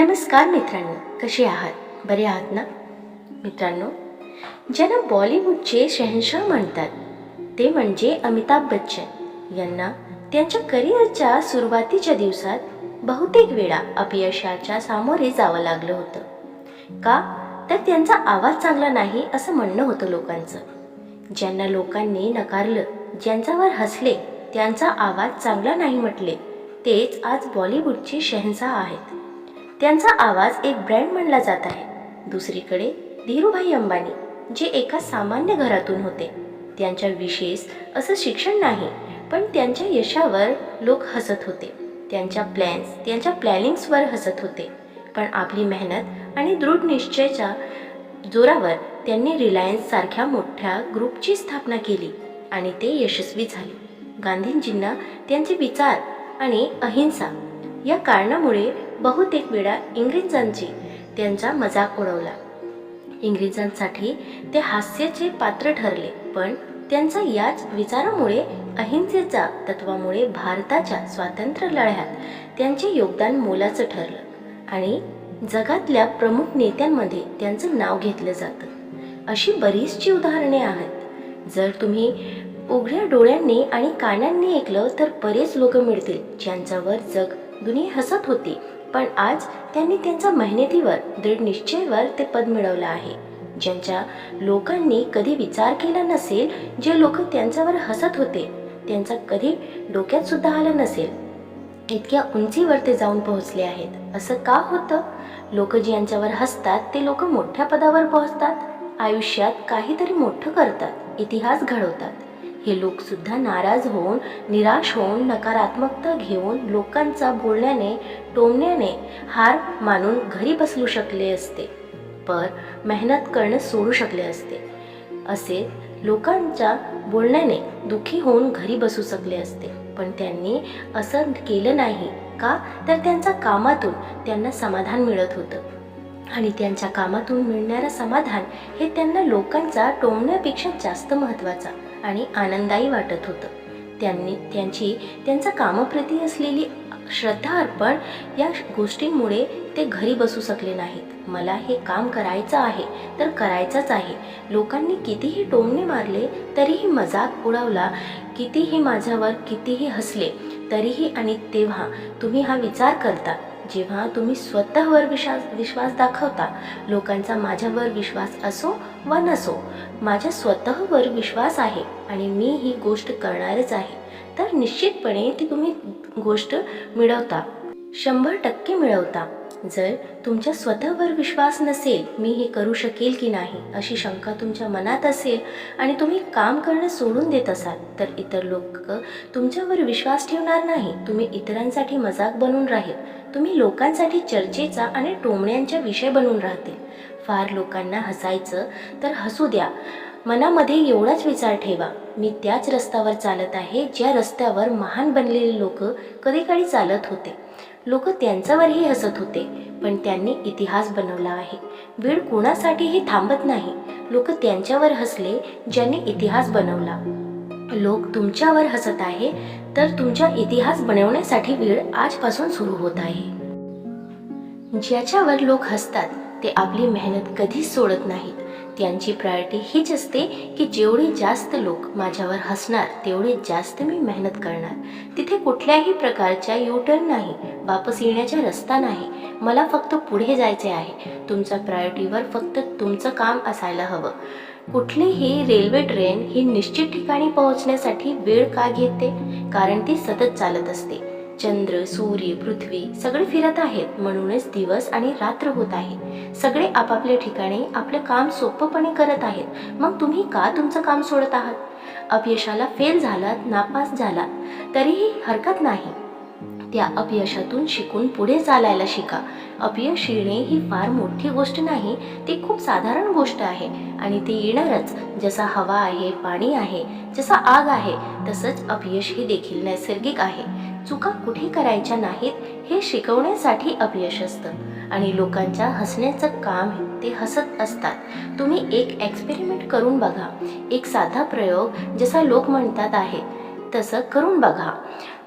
नमस्कार मित्रांनो कसे आहात? बरे आहात ना? मित्रांनो ज्यांना बॉलिवूडचे शहनशाह म्हणतात ते म्हणजे अमिताभ बच्चन. यांना त्यांच्या करिअरच्या सुरुवातीच्या दिवसात बहुतेक वेळा अपयशाच्या सामोरे जावं लागलं होतं. का? तर त्यांचा आवाज चांगला नाही असं म्हणणं होतं लोकांचं. ज्यांना लोकांनी नकारलं ज्यांच्यावर हसले त्यांचा आवाज चांगला नाही म्हटले तेच आज बॉलिवूडचे शहनशाह आहेत. त्यांचा आवाज एक ब्रँड मानला जात आहे. दुसरीकडे धीरूभाई अंबानी जे एका सामान्य घरातून होते. त्यांच्या विशेष असं शिक्षण नाही पण त्यांच्या यशावर लोक हसत होते. त्यांच्या प्लॅन्स त्यांच्या प्लॅनिंग्सवर हसत होते. पण आपली मेहनत आणि दृढ निश्चयाच्या जोरावर त्यांनी रिलायन्ससारख्या मोठ्या ग्रुपची स्थापना केली आणि ते यशस्वी झाले. गांधीजींना त्यांचे विचार आणि अहिंसा या कारणामुळे बहुतेक वेळा इंग्रजांची त्यांचा मजाक उडवला. इंग्रजांसाठी ते हास्याचे पात्र ठरले पण त्यांचा याच विचारामुळे अहिंसेच्या तत्वामुळे भारताच्या स्वातंत्र्य लढ्यात त्यांचे योगदान मोलाचं ठरलं आणि जगातल्या प्रमुख नेत्यांमध्ये त्यांचं नाव घेतलं जातं. अशी बरीचशी उदाहरणे आहेत. जर तुम्ही उघड्या डोळ्यांनी आणि कानांनी ऐकलं तर बरेच लोक मिळतील ज्यांच्यावर जग दुनिया हसत होती. पण आज त्यांनी त्यांचा मेहनतीवर दृढ निश्चयवर ते पद मिळवलं आहे. ज्यांच्या लोकांनी कधी विचार केला नसेल जे लोक त्यांच्यावर हसत होते त्यांचा कधी डोक्यात सुद्धा आलं नसेल. इतक्या उंचीवर ते जाऊन पोहोचले आहेत. असं का होतं? लोक ज्यांच्यावर हसतात ते लोक मोठ्या पदावर पोहोचतात. आयुष्यात काहीतरी मोठं करतात इतिहास घडवतात. हे लोकसुद्धा नाराज होऊन निराश होऊन नकारात्मकता घेऊन लोकांचा बोलण्याने टोमण्याने हार मानून घरी बसलू शकले असते. पर मेहनत करणं सोडू शकले असते. असे लोकांच्या बोलण्याने दुःखी होऊन घरी बसू शकले असते. पण त्यांनी असं केलं नाही का? तर त्यांच्या कामातून त्यांना समाधान मिळत होतं. आणि त्यांच्या कामातून मिळणारं समाधान हे त्यांना लोकांचा टोमण्यापेक्षा जास्त महत्त्वाचा आणि आनंदायी वाटत होतं. त्यांनी त्यांची त्यांचा कामाप्रती असलेली श्रद्धा अर्पण या गोष्टींमुळे ते घरी बसू शकले नाहीत. मला हे काम करायचं आहे तर करायचंच आहे. लोकांनी कितीही टोमणे मारले तरीही मजाक उडवला कितीही माझ्यावर कितीही हसले तरीही आणि तेव्हा तुम्ही हा विचार करता जेव्हा तुम्ही स्वतःवर विश्वास विश्वास दाखवता लोकांचा माझ्यावर विश्वास असो वा नसो माझ्या स्वतःवर विश्वास आहे आणि मी ही गोष्ट करणारच आहे तर निश्चितपणे ती तुम्ही गोष्ट मिळवता शंभर टक्के मिळवता. जर तुमच्या स्वतःवर विश्वास नसेल मी हे करू शकेल की नाही अशी शंका तुमच्या मनात असेल आणि तुम्ही काम करणं सोडून देत असाल तर इतर लोक तुमच्यावर विश्वास ठेवणार नाही. तुम्ही इतरांसाठी मजाक बनून राहील. तुम्ही लोकांसाठी चर्चेचा आणि टोमण्यांचा विषय बनून राहतील. फार लोकांना हसायचं तर हसू द्या. मनामध्ये एवढाच विचार ठेवा. मी त्याच रस्त्यावर चालत आहे ज्या रस्त्यावर महान बनलेले लोक कधी काळी चालत होते. लोक त्यांच्यावरही हसत होते पण त्यांनी इतिहास बनवला आहे. वेळ कोणासाठीही थांबत नाही. लोक त्यांच्यावर हसले ज्यांनी इतिहास बनवला. लोक तुमच्यावर हसत आहे तर तुमचा इतिहास बनवण्यासाठी वेळ आजपासून सुरू होत आहे. ज्याच्यावर लोक हसतात ते आपली मेहनत कधीच सोडत नाहीत. त्यांची प्रायोरिटी हीच असते की जेवढे जास्त लोक माझ्यावर हसणार तेवढे जास्त मी मेहनत करणार. तिथे कुठल्याही प्रकारच्या युटर्न नाही वापस येण्याचा रस्ता नाही. मला फक्त पुढे जायचे आहे. तुमच्या प्रायोरिटीवर फक्त तुमचं काम असायला हवं. कुठलीही रेल्वे ट्रेन ही निश्चित ठिकाणी पोहोचण्यासाठी वेळ का घेते? कारण ती सतत चालत असते. चंद्र सूर्य पृथ्वी सगळे फिरत आहेत. म्हणूनच दिवस आणि रात्र होत आहे. सगळे आपापल्या ठिकाणी आपलं काम सोपंपणे करत आहेत. मग तुम्ही का तुमचं काम सोडत आहात? अपयशाला फेल झालात नापास झाला तरीही हरकत नाही. त्या अपयशातून शिकून पुढे चालायला शिका. अपयश येणे ही फार मोठी गोष्ट नाही ती खूप साधारण गोष्ट आहे. आणि ती येणारच. जसा हवा आहे पाणी आहे जसा आग आहे तसंच अपयश हे देखील नैसर्गिक आहे. चुका कुठे करायच्या नाहीत हे शिकवण्यासाठी अपयश असतं. आणि लोकांच्या हसण्याचं काम ते हसत असतात. तुम्ही एक एक्सपेरिमेंट करून बघा. एक साधा प्रयोग जसा लोक म्हणतात आहे तसं करून बघा.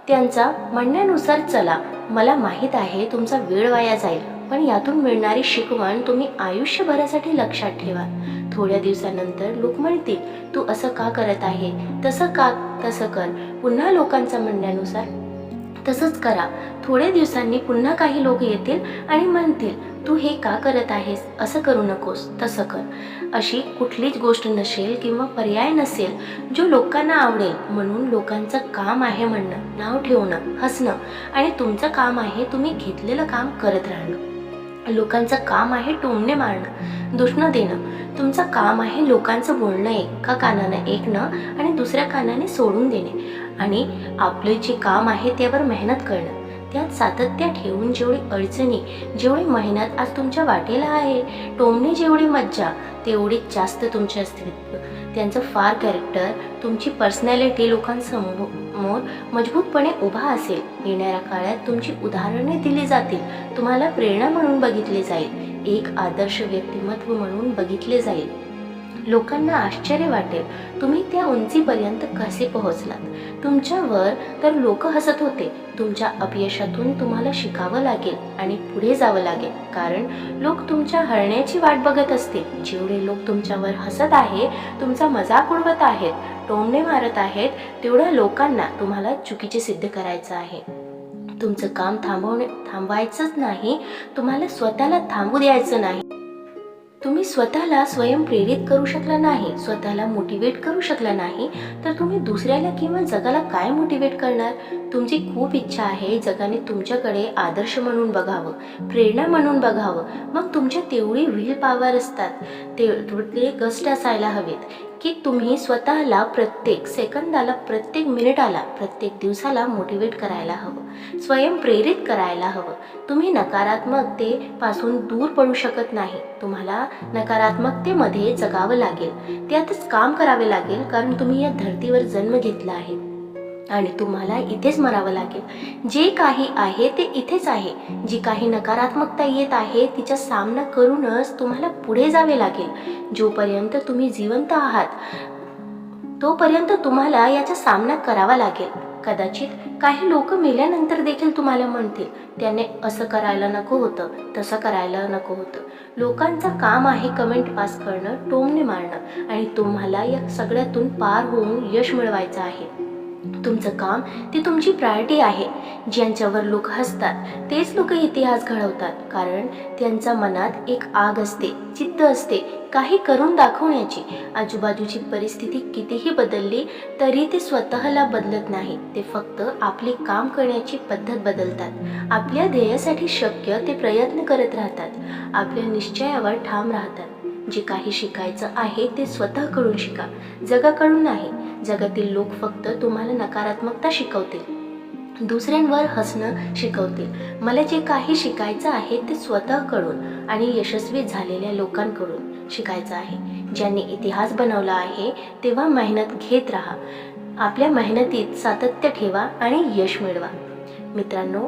त्यांचा म्हणण्यानुसार चला मला माहीत आहे तुमचा वेळ वाया जाईल पण यातून मिळणारी शिकवण तुम्ही आयुष्यभरासाठी लक्षात ठेवा. थोड्या दिवसानंतर लोक म्हणतील तू असं का करत आहे? तसं का तसं कर. पुन्हा लोकांचा म्हणण्यानुसार तसंच करा. थोड्या दिवसांनी पुन्हा काही लोक येतील आणि म्हणतील तू हे का करत आहेस? असं करू नकोस तसं कर. अशी कुठलीच गोष्ट नसेल किंवा पर्याय नसेल जो लोकांना आवडेल. म्हणून लोकांचं काम आहे म्हणणं नाव ठेवणं हसणं. आणि तुमचं काम आहे तुम्ही घेतलेलं काम करत राहणं. लोकांचं काम आहे टोमणे मारणं दुष्ण देणं. तुमचं काम आहे लोकांचं बोलणं एका कानानं ऐकणं आणि दुसऱ्या कानाने सोडून देणे. आणि आपले जे काम आहे त्यावर मेहनत करणं. त्यात सातत्य ठेवून जेवढी अडचणी जेवढी मेहनत आज तुमच्या वाटेला आहे टोमणे जेवढी मज्जा तेवढी जास्त तुमचे अस्तित्व. त्यांचं फार कॅरेक्टर तुमची पर्सनॅलिटी लोकांसमोर मजबूतपणे उभा असेल. येणाऱ्या काळात तुमची उदाहरणे दिली जातील. तुम्हाला प्रेरणा म्हणून बघितले जाईल. एक आदर्श व्यक्तिमत्व म्हणून बघितले जाईल. लोकांना आश्चर्य वाटेल. तुम्ही त्या उंचीपर्यंत कसे पोहोचलात? तुमच्यावर तर लोक हसत होते. तुमच्या अपयशातून तुम्हाला शिकावं लागेल आणि पुढे जावं लागेल. कारण लोक तुमच्या हरण्याची वाट बघत असते. जेवढे लोक तुमच्यावर हसत आहे तुमचा मजाक उडवत आहेत टोमणे मारत आहेत तेवढ्या लोकांना तुम्हाला चुकीचे सिद्ध करायचं आहे. तुमचं काम थांबवणे थांबवायचंच नाही. तुम्हाला स्वतःला थांबू द्यायचं नाही. तुम्ही स्वतःला स्वयं प्रेरित करू शकला नाही स्वतःला मोटिवेट करू शकला नाही तर तुम्ही दुसऱ्याला किंवा जगाला काय मोटिवेट करणार? तुमची खूप इच्छा आहे जगाने तुमच्याकडे आदर्श म्हणून बघावं प्रेरणा म्हणून बघावं. मग तुमच्या तेवढी व्हील पावर असतात. ते तेवढे कष्ट असायला हवेत की तुम्ही स्वतःला प्रत्येक सेकंदाला प्रत्येक मिनिटाला प्रत्येक दिवसाला मोटिवेट करायला हवं. स्वयं प्रेरित करायला हवं. तुम्ही नकारात्मकतेपासून दूर पडू शकत नाही. तुम्हाला नकारात्मकतेमध्ये जगावं लागेल. त्यातच काम करावे लागेल कारण तुम्ही या धर्तीवर जन्म घेतला आहे. आणि तुम्हाला इथेच मरावं लागेल. जे काही आहे ते इथेच आहे. जी काही नकारात्मकता येत आहे तिचा सामना करूनच तुम्हाला पुढे जावे लागेल. जोपर्यंत तुम्ही जिवंत आहात तोपर्यंत तुम्हाला याचा सामना करावा लागेल. कदाचित काही लोक मेल्यानंतर देखील तुम्हाला म्हणतील त्याने असं करायला नको होतं तसं करायला नको होतं. लोकांचं काम आहे कमेंट पास करणं टोमने मारणं आणि तुम्हाला या सगळ्यातून पार होऊन यश मिळवायचं आहे. तुमचं काम ती तुमची प्रायोरिटी आहे. ज्यांच्यावर लोक हसतात तेच लोक इतिहास घडवतात. कारण त्यांच्या मनात एक आग असते जिद्द असते काही करून दाखवण्याची. आजूबाजूची परिस्थिती कितीही बदलली तरी ते स्वतःला बदलत नाही. ते फक्त आपले काम करण्याची पद्धत बदलतात. आपल्या ध्येयासाठी शक्य ते प्रयत्न करत राहतात. आपल्या निश्चयावर ठाम राहतात. जे काही शिकायचं आहे ते स्वतःकडून शिका. जगाकडून नाही जगातील लोक फक्त तुम्हाला नकारात्मकता शिकवतील. दुसऱ्यांवर हसणं शिकवतील. मला जे काही शिकायचं आहे ते स्वतःकडून आणि यशस्वी झालेल्या लोकांकडून शिकायचं आहे. ज्यांनी इतिहास बनवला आहे तेव्हा मेहनत घेत राहा. आपल्या मेहनतीत सातत्य ठेवा आणि यश मिळवा. मित्रांनो